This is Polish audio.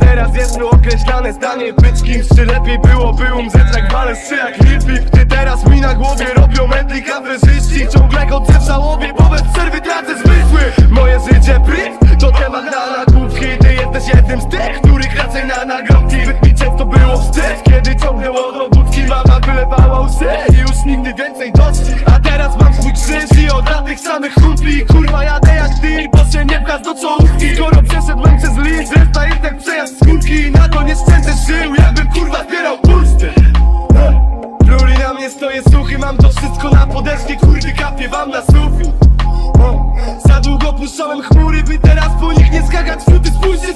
teraz jest nieokreślane zdanie Być kimś, czy lepiej byłoby umrzeć jak walec, czy jak Lilpik Gdy teraz mi na głowie robią mętli kawrzyści Ciągle chodzę w żałobie, bo bez przerwy tracę zmysły. Moje życie pryw, to temat na nagłówki Ty jesteś jednym z tych, których raczej na nagrobki. Mi często było wstyd, kiedy ciągnęło do wódki Mama wylewała łzy i już nigdy więcej dość A teraz mam swój krzyż i od tych samych kumpli Kurwa jadę jak ty, bo się nie wkaz do czołówki to nieszczęście żył, jakbym kurwa zbierał puszty Pluli na mnie stoję suchy, mam to wszystko na podeszwie Kurwy kapie wam na sufit. Za długo puszczałem chmury, by teraz po nich nie skakać Fruty spójrzcie